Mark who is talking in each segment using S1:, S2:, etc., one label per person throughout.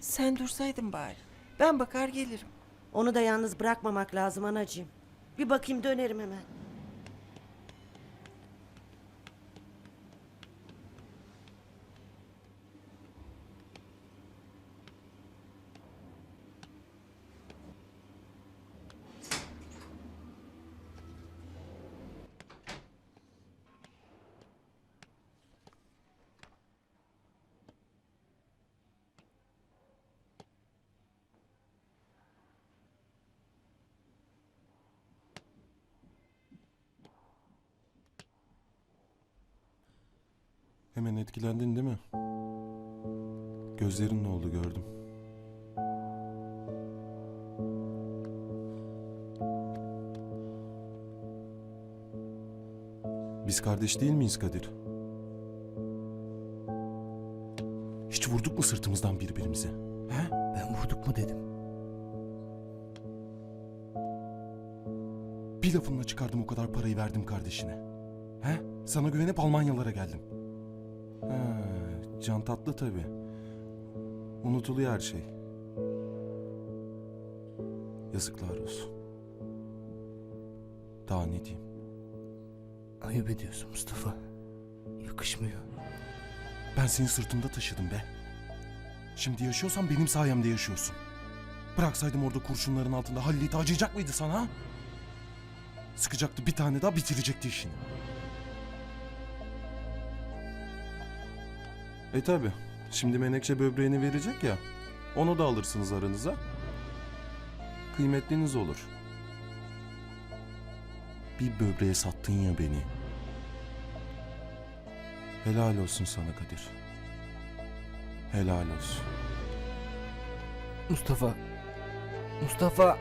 S1: Sen dursaydın bari. Ben bakar gelirim.
S2: Onu da yalnız bırakmamak lazım anacığım. Bir bakayım dönerim hemen.
S3: Hemen etkilendin değil mi? Gözlerin ne oldu gördüm. Biz kardeş değil miyiz Kadir? Hiç vurduk mu sırtımızdan birbirimize? He?
S4: Ben vurduk mu dedim.
S3: Bir lafımla çıkardım o kadar parayı verdim kardeşine. He? Sana güvenip Almanyalara geldim. Ha, can tatlı tabii. Unutuluyor her şey. Yazıklar olsun. Daha ne diyeyim?
S4: Ayıp ediyorsun Mustafa. Yakışmıyor.
S3: Ben seni sırtımda taşıdım be. Şimdi yaşıyorsan benim sayemde yaşıyorsun. Bıraksaydım orada kurşunların altında Halil'i acıyacak mıydı sana? Sıkacaktı bir tane daha bitirecekti işini. E tabi. Şimdi Menekşe böbreğini verecek ya. Onu da alırsınız aranıza. Kıymetliniz olur. Bir böbreğe sattın ya beni. Helal olsun sana Kadir. Helal olsun.
S4: Mustafa. Mustafa.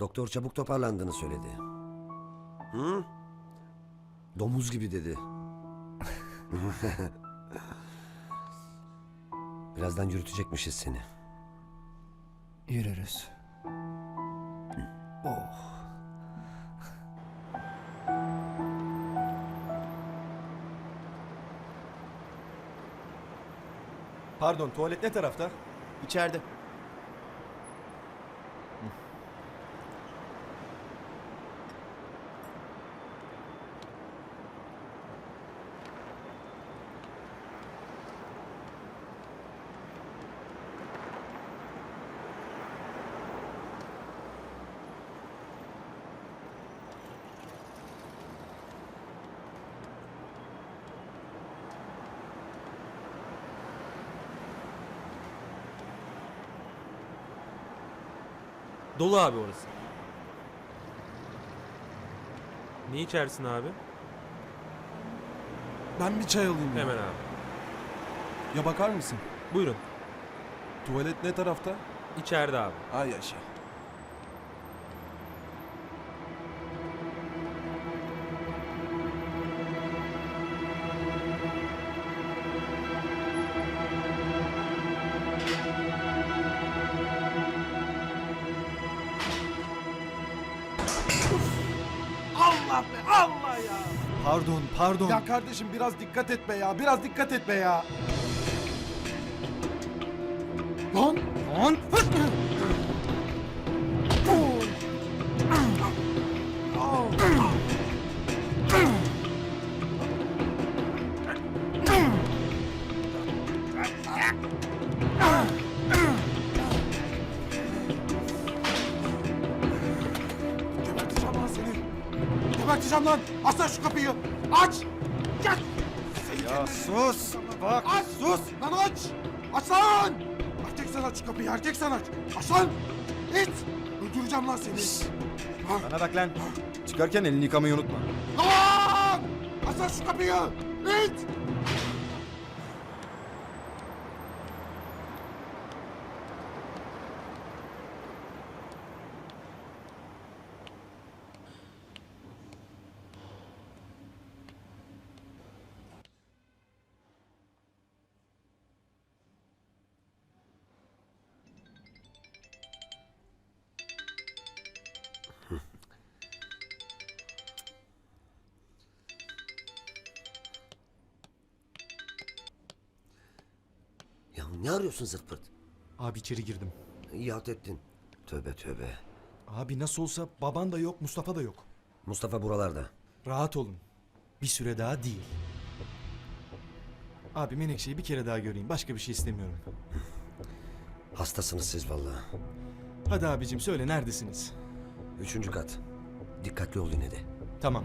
S5: Doktor çabuk toparlandığını söyledi. Hı? Domuz gibi dedi. Birazdan yürütecekmişiz seni.
S4: Yürürüz. Oh.
S6: Pardon tuvalet ne tarafta? İçeride.
S7: Dolu abi orası. Ne içersin abi?
S3: Ben bir çay alayım. ya.
S7: Hemen abi.
S3: Ya bakar mısın?
S7: Buyurun.
S3: Tuvalet ne tarafta?
S7: İçeride abi.
S3: Ay yaşa.
S6: Allah be Allah ya.
S4: Pardon, pardon.
S6: Ya kardeşim biraz dikkat et be ya. Biraz dikkat et be ya. Lan. Lan. Geberteceğim Geberteceğim lan. Açsana şu kapıyı. Aç. Gel. Ya sus. Bak. Aç. Sus. Lan aç. Aç lan. Erkek sen aç kapıyı. Erkek sen aç. Aç lan. İt. Öldüreceğim lan seni.
S8: Bana bak lan. Çıkarken elini yıkamayı unutma.
S6: Lan. Aç lan şu kapıyı. İt.
S5: Ne arıyorsun zırt pırt?
S9: Abi içeri girdim.
S5: İyi halt ettin. Tövbe tövbe.
S9: Abi nasıl olsa baban da yok, Mustafa da yok.
S5: Mustafa buralarda.
S9: Rahat olun. Bir süre daha değil. Abi Menekşe'yi bir kere daha göreyim. Başka bir şey istemiyorum.
S5: Hastasınız siz vallahi.
S9: Hadi abicim söyle neredesiniz?
S5: Üçüncü kat. Dikkatli ol yine de.
S9: Tamam.